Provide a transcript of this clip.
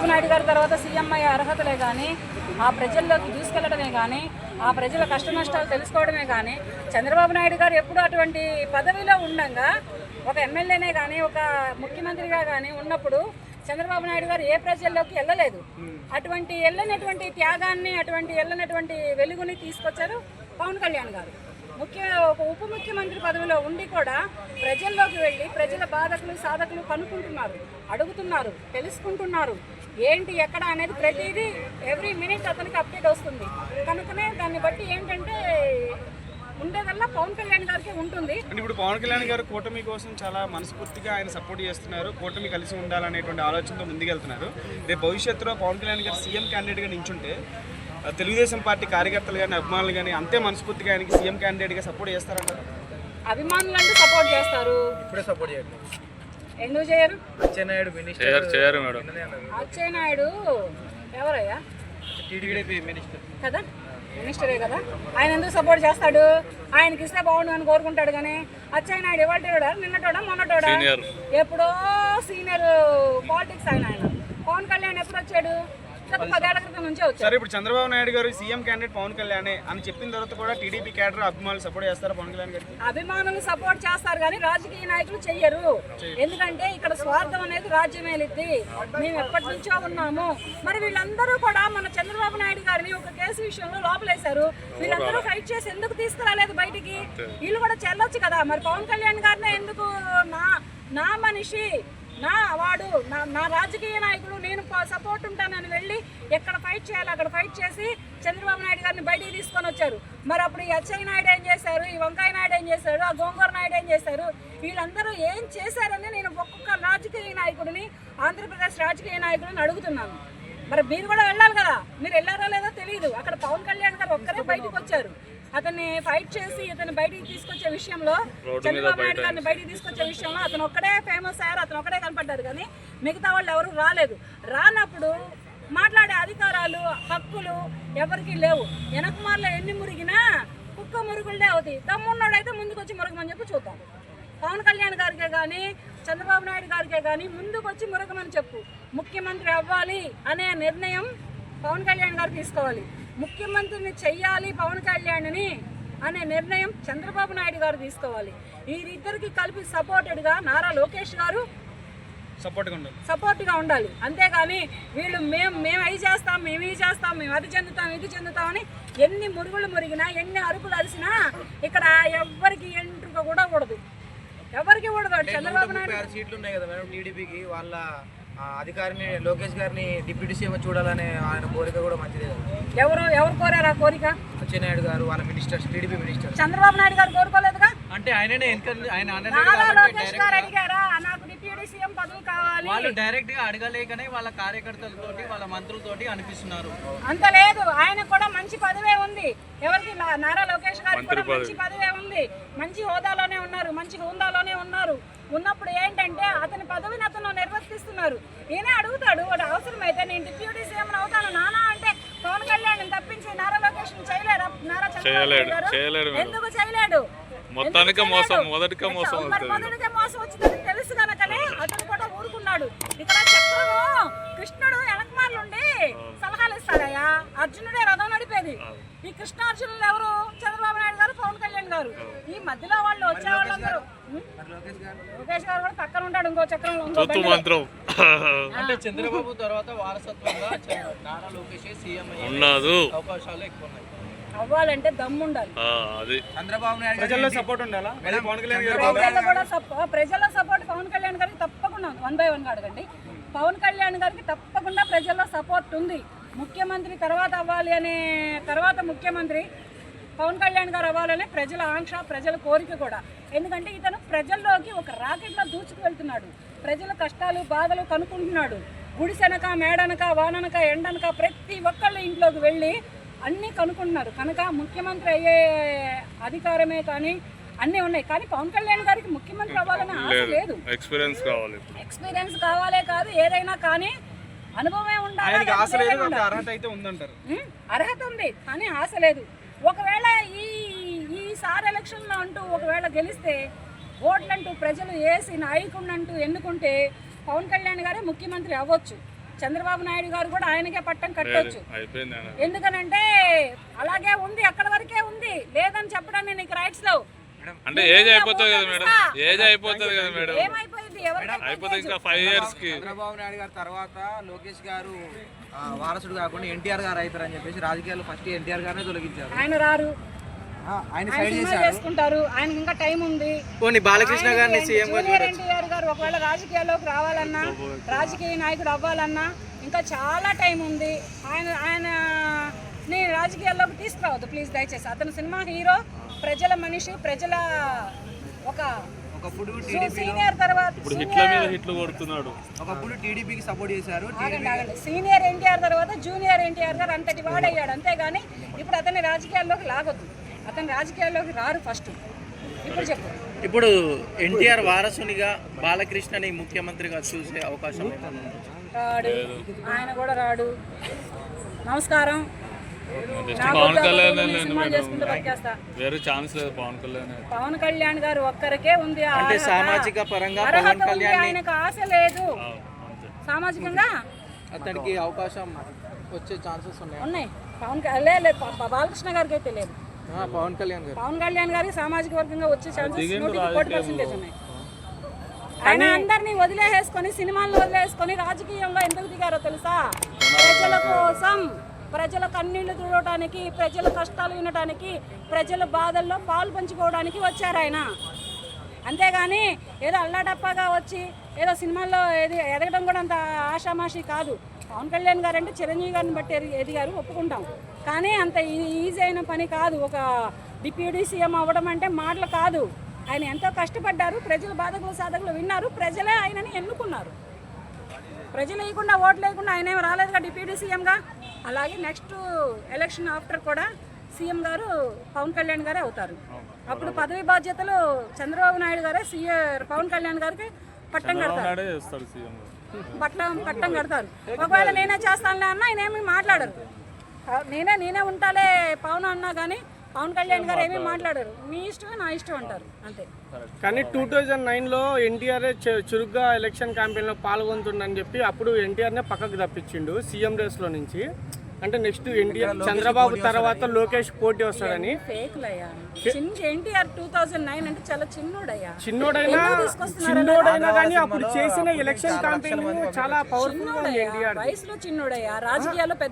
చంద్రబాబు నాయుడు గారి తర్వాత సీఎం అయ్యే అర్హతలే కానీ ఆ ప్రజల్లోకి తీసుకెళ్ళడమే కానీ ఆ ప్రజల కష్ట నష్టాలు తెలుసుకోవడమే కానీ చంద్రబాబు నాయుడు గారు ఎప్పుడు అటువంటి పదవిలో ఉండగా ఒక ఎమ్మెల్యేనే కానీ ఒక ముఖ్యమంత్రిగా కానీ ఉన్నప్పుడు చంద్రబాబు నాయుడు గారు ఏ ప్రజల్లోకి వెళ్ళలేదు. అటువంటి వెళ్ళనటువంటి త్యాగాన్ని అటువంటి వెళ్ళనటువంటి వెలుగుని తీసుకొచ్చారు పవన్ కళ్యాణ్ గారు. ముఖ్య ఒక ఉప ముఖ్యమంత్రి పదవిలో ఉండి కూడా ప్రజల్లోకి వెళ్ళి ప్రజల బాధకులు సాధకులు కనుక్కుంటున్నారు అడుగుతున్నారు తెలుసుకుంటున్నారు. ఏంటి ఎక్కడ అనేది ప్రతిదీ ఎవ్రీ మినిట్ అతనికి అప్డేట్ వస్తుంది. కనుకనే దాన్ని బట్టి ఏంటంటే ఉండేదల్లా పవన్ కళ్యాణ్ గారికి ఉంటుంది. అంటే ఇప్పుడు పవన్ కళ్యాణ్ గారు కూటమి కోసం చాలా మనస్ఫూర్తిగా ఆయన సపోర్ట్ చేస్తున్నారు. కూటమి కలిసి ఉండాలనేటువంటి ఆలోచనతో ముందుకెళ్తున్నారు. రేపు భవిష్యత్తులో పవన్ కళ్యాణ్ గారు సీఎం క్యాండిడేట్గా నించుంటే తెలుగుదేశం పార్టీ కార్యకర్తలు కానీ అభిమానులు కానీ అంతే మనస్ఫూర్తిగా ఆయనకి సీఎం క్యాండిడేట్గా సపోర్ట్ చేస్తారంటారు అభిమానులు అంటే సపోర్ట్ చేస్తారు. ఇప్పుడే సపోర్ట్ చేయండి ఎందుకు చేయరు? అచ్చెన్నాయుడు మినిస్టర్ చేయరు చేయరు మేడం. అచ్చయ్య నాయుడు ఎవరయ్యా? కదా? మినిస్టరే కదా? ఆయన ఎందుకు సపోర్ట్ చేస్తాడు? ఆయనకి ఇస్తే బాగుండు అని కోరుకుంటాడు కానీ అచ్చయ్య నాయుడు ఇవాళ నిన్నటోడా? మొన్నటోడా. ఎప్పుడో సీనియర్ పాలిటిక్స్ ఆయన ఆయన. పవన్ కళ్యాణ్ ఎప్పుడు వచ్చాడు సరే ఇప్పుడు చంద్రబాబు నాయుడు గారు సీఎం క్యాండిడేట్ పవన్ కళ్యాణే అని చెప్పిన తర్వాత కూడా టీడీపీ క్యాడర్ అభిమానులు సపోర్ట్ చేస్తారా పవన్ కళ్యాణ్ గారికి? అభిమానులు సపోర్ట్ చేస్తారు కానీ రాజకీయ నాయకులు చెయ్యరు. ఎందుకంటే ఇక్కడ స్వార్థం అనేది రాజ్యమేలిద్ది మేము ఎప్పటి నుంచో ఉన్నాము. మరి వీళ్ళందరూ కూడా మన చంద్రబాబు నాయుడు గారిని ఒక కేసు విషయంలో లోపలేశారు. వీళ్ళందరూ ఫైట్ చేసి ఎందుకు తీసుకురాలేదు బయటికి? వీళ్ళు కూడా చెల్లొచ్చు కదా. మరి పవన్ కళ్యాణ్ గారినే ఎందుకు నా నా మనిషి నా వాడు నా నా రాజకీయ నాయకుడు నేను సపోర్ట్ ఉంటానని వెళ్ళి ఎక్కడ ఫైట్ చేయాలి అక్కడ ఫైట్ చేసి చంద్రబాబు నాయుడు గారిని బయటికి తీసుకొని వచ్చారు. మరి అప్పుడు ఈ అచ్చయ్య నాయుడు ఏం చేశారు ఈ వంకాయ నాయుడు ఏం చేశారు ఆ గోంగూర నాయుడు ఏం చేశారు వీళ్ళందరూ ఏం చేశారని నేను ఒక్కొక్క రాజకీయ నాయకుడిని ఆంధ్రప్రదేశ్ రాజకీయ నాయకుడిని అడుగుతున్నాను. మరి మీరు కూడా వెళ్ళాలి కదా. మీరు వెళ్ళారో లేదో తెలియదు అక్కడ పవన్ కళ్యాణ్ గారు ఒక్కరే బయటకు వచ్చారు. అతన్ని ఫైట్ చేసి ఇతన్ని బయటికి తీసుకొచ్చే విషయంలో చంద్రబాబు నాయుడు గారిని బయటికి తీసుకొచ్చే విషయంలో అతను ఒక్కడే ఫేమస్ అయ్యారు అతను ఒక్కడే కనపడ్డారు కానీ మిగతా వాళ్ళు ఎవరు రాలేదు. రానప్పుడు మాట్లాడే అధికారాలు హక్కులు ఎవరికి లేవు. వెనకమార్లో ఎన్ని మురిగినా కుక్క మురుగులే అవుతాయి. దమ్మున్నాడైతే ముందుకు వచ్చి మురగమని చెప్పి చూద్దాం. పవన్ కళ్యాణ్ గారికే కానీ చంద్రబాబు నాయుడు గారికే కానీ ముందుకు వచ్చి మురగమని చెప్పు. ముఖ్యమంత్రి అవ్వాలి అనే నిర్ణయం పవన్ కళ్యాణ్ గారు తీసుకోవాలి. ముఖ్యమంత్రిని చెయ్యాలి పవన్ కళ్యాణ్ని అనే నిర్ణయం చంద్రబాబు నాయుడు గారు తీసుకోవాలి. వీరిద్దరికి కలిపి సపోర్టెడ్గా నారా లోకేష్ గారు సపోర్ట్గా ఉండాలి. అంతేగాని వీళ్ళు మేము మేము అవి చేస్తాం మేము ఇది చేస్తాం మేము అది చెందుతాం ఇది చెందుతామని ఎన్ని మురుగులు మురిగినా ఎన్ని అరుపులు అరిసినా ఇక్కడ ఎవ్వరికి ఎంట్రుక కూడా కూడదు ఎవరికి కూడదు చంద్రబాబు నాయుడు సీట్లు ఉన్నాయి కదా మేడం టీడీపీకి వాళ్ళ అధికారిని లోకేష్ గారిని డిప్యూటీ సీఎం చూడాలనే ఆయన కోరిక కూడా మంచిదే కదా. ఎవరు ఎవరు కోరారు ఆ కోరిక? అచ్చెన్నాయుడు గారు వాళ్ళ ministers TDP ministers Chandrababu Naidu గారు కోరుకోలేదుగా? అంటే ఆయననే ఆయన నారా లోకేష్ గారు అడిగారా? నాకు డిప్యూటీ సీఎం పదవి కావాలి. వాళ్ళు డైరెక్ట్గా అడగలేకనే వాళ్ళ కార్యకర్తలతోటి వాళ్ళ మంత్రులతోటి అనిపిస్తున్నారు. అంత లేదు. ఆయన కూడా మంచి పదవే ఉంది. ఎవరికి? నా- నారా లోకేష్ గారికి కూడా మంచి పదవే ఉంది. మంచి హోదాలోనే ఉన్నారు. మంచి హోదాలోనే ఉన్నారు. ఉన్నప్పుడు ఏంటంటే అతని పదవిని అతను నిర్వర్తిస్తున్నారు. ఈయనే అడుగుతాడు వాడు అవసరమైతే నేను డిప్యూటీ సీఎం అవుతాను నానా అంటే పవన్ కళ్యాణ్ తప్పించి నారా లోకేష్ చేయలేరా? నారా చంద్రబాబు. ఎందుకు చేయలేడు? మొత్తానికే మోసం? మొదటికే మోసం. మొదటికే మోసం వచ్చిందని తెలుసు కనుకనే అతను కూడా ఊరుకున్నాడు. ఇక్కడ చక్రము కృష్ణుడు వెనకమాలుండి సలహాలు ఇస్తాడయ్యా. అర్జునుడే రథం నడిపేది ఈ కృష్ణార్జునులు ఎవరు? చంద్రబాబు నాయుడు గారు పవన్ కళ్యాణ్ గారు. ఈ మధ్యలో వాళ్ళు వచ్చే వాళ్ళందరూ? లోకేష్ గారు? లోకేష్ గారు కూడా పక్కన ఉంటాడు ఇంకో చక్రంలో అంటే చంద్రబాబు తర్వాత వారసత్వంగా చ- నారా లోకేష్ సీఎం అయ్యే ఉన్నదు. అవకాశాలు ఎక్కువ ఉన్నాయి అవ్వాలంటే దమ్ముండాలి ఆ, అది. చంద్రబాబు నాయుడు ప్రజల్లో సపోర్ట్ ఉండాలా? అదే పవన్ కళ్యాణ్ గారు ప్రజల్లో కూడా సపో- ప్రజల సపోర్ట్ పవన్ కళ్యాణ్ గారికి తప్పకుండా వన్ బై వన్ అడగండి. పవన్ కళ్యాణ్ గారికి తప్పకుండా ప్రజల్లో సపోర్ట్ ఉంది. ముఖ్యమంత్రి తర్వాత అవ్వాలి అనే తర్వాత ముఖ్యమంత్రి పవన్ కళ్యాణ్ గారు అవ్వాలనే ప్రజల ఆంక్ష ప్రజల కోరిక కూడా. ఎందుకంటే ఇతను ప్రజల్లోకి ఒక రాకెట్లా దూచుకు వెళ్తున్నాడు. ప్రజల కష్టాలు బాధలు కనుక్కుంటున్నాడు. గుడిసెనక మేడనక వాననక ఎండనక ప్రతి ఒక్కళ్ళ ఇంట్లోకి వెళ్ళి అన్నీ కనుక్కుంటున్నారు. కనుక ముఖ్యమంత్రి అయ్యే అధికారమే కానీ అన్నీ ఉన్నాయి. కానీ పవన్ కళ్యాణ్ గారికి ముఖ్యమంత్రి అవ్వాలనే ఆశ లేదు. ఎక్స్పీరియన్స్ కావాలి ఎక్స్పీరియన్స్ కావాలే కాదు ఏదైనా కానీ అనుభవమే ఉండాలి. అర్హత ఉంది కానీ ఆశ లేదు. ఒకవేళ ఈ ఈసారి ఎలక్షన్లో అంటూ ఒకవేళ గెలిస్తే ఓట్లంటూ ప్రజలు వేసి నాయకుడిని అంటూ ఎన్నుకుంటే పవన్ కళ్యాణ్ గారే ముఖ్యమంత్రి అవ్వచ్చు. చంద్రబాబు నాయుడు గారు కూడా ఆయనకే పట్టం కట్టొచ్చు. ఎందుకనంటే అలాగే ఉంది అక్కడ వరకే ఉంది. లేదని చెప్పడానికి నీకు రైట్స్ లేవు. అంటే ఏజ్ అయిపోతుంది కదా మేడం. ఏజ్ అయిపోతుంది కదా మేడం. ఏమైపోయింది? ఎవరికి అయిపోతే ఇంకా ఫైవ్ ఇయర్స్కి. చంద్రబాబు నాయుడు గారి తర్వాత లోకేష్ గారు వారసుడు కాకుండా ఎన్టీఆర్ గారు అవుతారని చెప్పేసి రాజకీయాల్లో ఫస్ట్ ఎన్టీఆర్ గారినే తొలగించారు. ఆయన రారు. ఆయన సైడ్ చేసుకుంటారు. ఆయనకి ఇంకా టైం ఉంది. పోనీ బాలకృష్ణ గారిని సీఎం గా జూనియర్ ఎన్టీఆర్ గారు ఒకవేళ రాజకీయాల్లోకి రావాలన్నా రాజకీయ నాయకుడు అవ్వాలన్నా ఇంకా చాలా టైం ఉంది. ఆయన ఆయన ని రాజకీయాల్లోకి తీసుకురావద్దు. ప్లీజ్ దయచేసి. అతను సినిమా హీరో ప్రజల మనిషి ప్రజల ఒక ఒకప్పుడు సీనియర్ తర్వాత ఇప్పుడు హిట్ల మీద హిట్లు కొడుతున్నాడు. ఒకప్పుడు టీడీపీకి సపోర్ట్ చేశారు సీనియర్ ఎన్టీఆర్ తర్వాత జూనియర్ ఎన్టీఆర్ గారు అంతటి వాడయ్యాడు. అంతేగాని ఇప్పుడు అతన్ని రాజకీయాల్లోకి లాగొద్దు. అతని రాజకీయాల్లోకి రారు ఫస్ట్ ఇప్పుడు చెప్పు. ఇప్పుడు ఎన్టీఆర్ వారసునిగా బాలకృష్ణని ముఖ్యమంత్రిగా చూసే అవకాశం? రాడు. ఆయన కూడా రాడు. నమస్కారం. పవన్ కళ్యాణ్. వేరే ఛాన్స్ లేదు పవన్ కళ్యాణ్ పవన్ కళ్యాణ్ గారు ఒక్కరికే ఉంది అంటే. సామాజిక పరంగా పవన్ కళ్యాణ్ ఆయనకు ఆశ లేదు. సామాజికంగా? అతనికి అవకాశం వచ్చే ఛాన్సెస్ ఉన్నాయి? ఉన్నాయి. పవన్ క- లే లేదు బాలకృష్ణ గారికి అయితే లేదు. పవన్ కళ్యాణ్ గారు. పవన్ కళ్యాణ్ గారికి సామాజిక వర్గంగా వచ్చే ఛాన్సెస్ పర్సెంటేజ్ ఉన్నాయి. ఆయన అందరినీ వదిలేసేసుకొని సినిమాలను వదిలేసుకొని రాజకీయంలో ఎందుకు దిగారో తెలుసా? ప్రజల కోసం. ప్రజల కన్నీళ్ళు చూడటానికి ప్రజల కష్టాలు వినటానికి ప్రజల బాధల్లో పాలు పంచుకోవడానికి వచ్చారు ఆయన. అంతేగాని ఏదో అల్లాడప్పగా వచ్చి ఏదో సినిమాల్లో ఏది ఎదగడం కూడా అంత ఆషామాషి కాదు. పవన్ కళ్యాణ్ గారు అంటే చిరంజీవి గారిని బట్టి ఎదిగారు ఒప్పుకుంటాం. కానీ అంత ఈజీ అయిన పని కాదు. ఒక డిప్యూటీ సీఎం అవ్వడం అంటే మాటలు కాదు. ఆయన ఎంతో కష్టపడ్డారు ప్రజల బాధకులు సాధకులు విన్నారు ప్రజలే ఆయనని ఎన్నుకున్నారు. ప్రజలు వేయకుండా ఓట్లు వేయకుండా ఆయన ఏమి రాలేదుగా డిప్యూటీ సీఎంగా. అలాగే నెక్స్ట్ ఎలక్షన్ ఆఫ్టర్ కూడా సీఎం గారు పవన్ కళ్యాణ్ గారే అవుతారు. అప్పుడు పదవి బాధ్యతలు చంద్రబాబు నాయుడు గారే సీఎం పవన్ కళ్యాణ్ గారికి పట్టం కడతారు. పట్టం పట్టం కడతారు. ఒకవేళ నేనే చేస్తానులే అన్న ఆయన ఏమీ మాట్లాడరు. నేనే నేనే ఉంటాలే పవన్ అన్నా కానీ పవన్ కళ్యాణ్ గారు ఏమీ మాట్లాడరు. మీ ఇష్టమే నా ఇష్టం అంటారు. అంతే. కానీ టూ థౌజండ్ నైన్లో ఎన్టీఆర్ చురుగ్గా ఎలక్షన్ క్యాంపెయిన్లో పాల్గొంటుండని చెప్పి అప్పుడు ఎన్టీఆర్నే పక్కకు తప్పించిండు సీఎం రేస్లో నుంచి. అంటే నెక్స్ట్ ఎన్టీఆర్ చంద్రబాబు తర్వాత లోకేష్ పోటీ వస్తాడని. ఎన్టీఆర్ టూ థౌజండ్ నైన్ అంటే చాలా చిన్నోడయ్యా. చిన్నోడైనా చిన్నోడైనా కానీ అప్పుడు చేసిన ఎలక్షన్ క్యాంపెయిన్ చాలా పవర్ఫుల్ వయసులో చిన్నోడయ్యా రాజకీయాల్లో పెద్ద